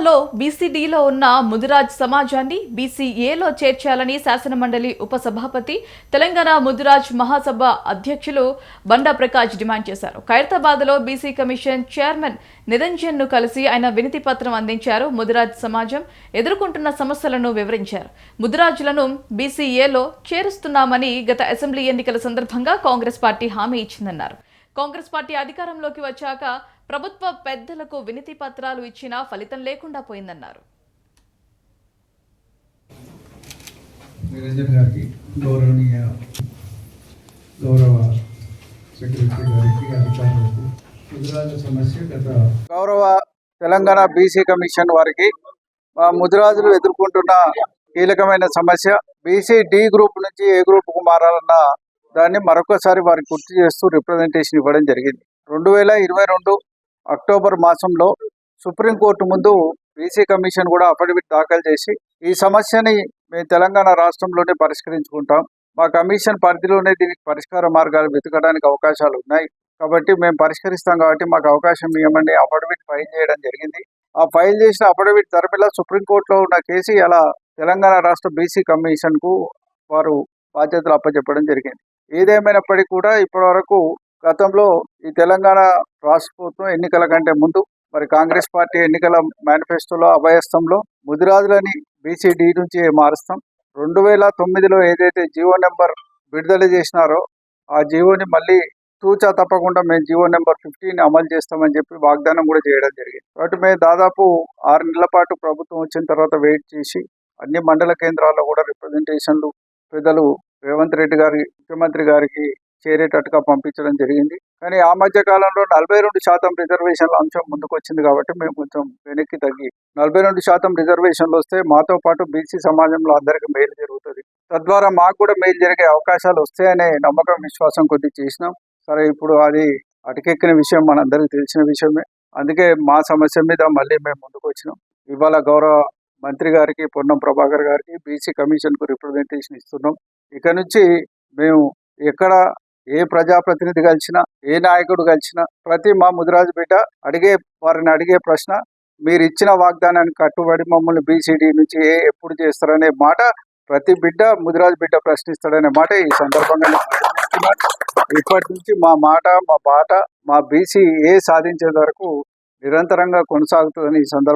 జిల్లాలో బీసీడీలో ఉన్న ముదిరాజ్ సమాజాన్ని బీసీఏలో చేర్చాలని శాసనమండలి ఉపసభాపతి తెలంగాణ ముదిరాజ్ మహాసభ అధ్యక్షులు బండా ప్రకాష్ డిమాండ్ చేశారు. ఖైరతాబాద్లో బీసీ కమిషన్ చైర్మన్ నిరంజన్ను కలిసి ఆయన వినతి పత్రం అందించారు. ముదిరాజ్ సమాజం ఎదుర్కొంటున్న సమస్యలను వివరించారు. ముదిరాజులను బీసీఏలో చేరుస్తున్నామని గత అసెంబ్లీ ఎన్నికల సందర్భంగా కాంగ్రెస్ పార్టీ హామీ ఇచ్చిందన్నారు. కాంగ్రెస్ పార్టీ అధికారంలోకి వచ్చాక ప్రభుత్వ పెద్దలకు వినతి పత్రాలు ఇచ్చినా ఫలితం లేకుండా పోయిందన్నారు. నిరంజన్ గారికి గౌరవనీయ గౌరవ సెక్రటరీ గారికి అధికారులకు గుజరాత్ సమస్య గత గౌరవ తెలంగాణ బీసీ కమిషన్ వారికి మా ముదిరాజులు ఎదుర్కొంటున్న కీలకమైన సమస్య బీసీ డి గ్రూప్ నుంచి ఏ గ్రూప్కు మారాలన్న దాన్ని మరొకసారి వారికి గుర్తు చేస్తూ రిప్రజెంటేషన్ ఇవ్వడం జరిగింది. రెండు వేల ఇరవై రెండు అక్టోబర్ మాసంలో సుప్రీంకోర్టు ముందు బీసీ కమిషన్ కూడా అఫిడవిట్ దాఖలు చేసి ఈ సమస్యని మేము తెలంగాణ రాష్ట్రంలోనే పరిష్కరించుకుంటాం. మా కమిషన్ పరిధిలోనే దీనికి పరిష్కార మార్గాలు వెతకడానికి అవకాశాలు ఉన్నాయి. కాబట్టి మేము పరిష్కరిస్తాం కాబట్టి మాకు అవకాశం ఇవ్వమని అఫిడవిట్ ఫైల్ చేయడం జరిగింది. ఆ ఫైల్ చేసిన అఫిడవిట్ తరపున సుప్రీంకోర్టులో ఉన్న కేసు అలా తెలంగాణ రాష్ట్ర బీసీ కమిషన్కు వారు బాధ్యతలు అప్పచెప్పడం జరిగింది. ఏదేమైనప్పటికీ కూడా ఇప్పటి వరకు గతంలో ఈ తెలంగాణ రాష్ట్ర ప్రభుత్వం ఎన్నికల కంటే ముందు మరి కాంగ్రెస్ పార్టీ ఎన్నికల మేనిఫెస్టోలో అభయస్థంలో ముదిరాజులని బీసీడీ నుంచి మారుస్తాం. రెండు వేల తొమ్మిదిలో ఏదైతే జీవో నెంబర్ విడుదల చేసినారో ఆ జీవోని మళ్ళీ తూచా తప్పకుండా మేము జీవో నెంబర్ ఫిఫ్టీన్ అమలు చేస్తామని చెప్పి వాగ్దానం కూడా చేయడం జరిగింది. కాబట్టి మేము దాదాపు ఆరు నెలల పాటు ప్రభుత్వం వచ్చిన తర్వాత వెయిట్ చేసి అన్ని మండల కేంద్రాల్లో కూడా రిప్రజెంటేషన్లు పెద్దలు రేవంత్ రెడ్డి గారి ముఖ్యమంత్రి గారికి చేరేటట్టుగా పంపించడం జరిగింది. కానీ ఆ మధ్య కాలంలో నలభై రెండు శాతం రిజర్వేషన్ల అంశం ముందుకు వచ్చింది కాబట్టి మేము కొంచెం వెనక్కి తగ్గి నలభై రెండు శాతం రిజర్వేషన్లు వస్తే మాతో పాటు బీసీ సమాజంలో అందరికీ మేలు జరుగుతుంది. తద్వారా మాకు కూడా మేలు జరిగే అవకాశాలు వస్తాయనే నమ్మకం విశ్వాసం కొద్ది చేసినాం. సరే ఇప్పుడు అది అటుకెక్కిన విషయం మనందరికీ తెలిసిన విషయమే. అందుకే మా సమస్య మీద మళ్ళీ మేము ముందుకు వచ్చినాం. ఇవాళ గౌరవ మంత్రి గారికి పొన్నం ప్రభాకర్ గారికి బీసీ కమిషన్కు రిప్రజెంటేషన్ ఇస్తున్నాం. ఇక నుంచి మేము ఎక్కడ ఏ ప్రజాప్రతినిధి కలిసినా ఏ నాయకుడు కలిసినా ప్రతి మా ముదిరాజు బిడ్డ అడిగే వారిని అడిగే ప్రశ్న మీరు ఇచ్చిన వాగ్దానానికి కట్టుబడి మమ్మల్ని బీసీడీ నుంచి ఏ ఎప్పుడు చేస్తారనే మాట ప్రతి బిడ్డ ముదిరాజు బిడ్డ ప్రశ్నిస్తాడనే మాట ఈ సందర్భంగా ఇప్పటి నుంచి మా మాట మా బాట మా బీసీ ఏ సాధించే వరకు నిరంతరంగా కొనసాగుతుందని ఈ సందర్భంగా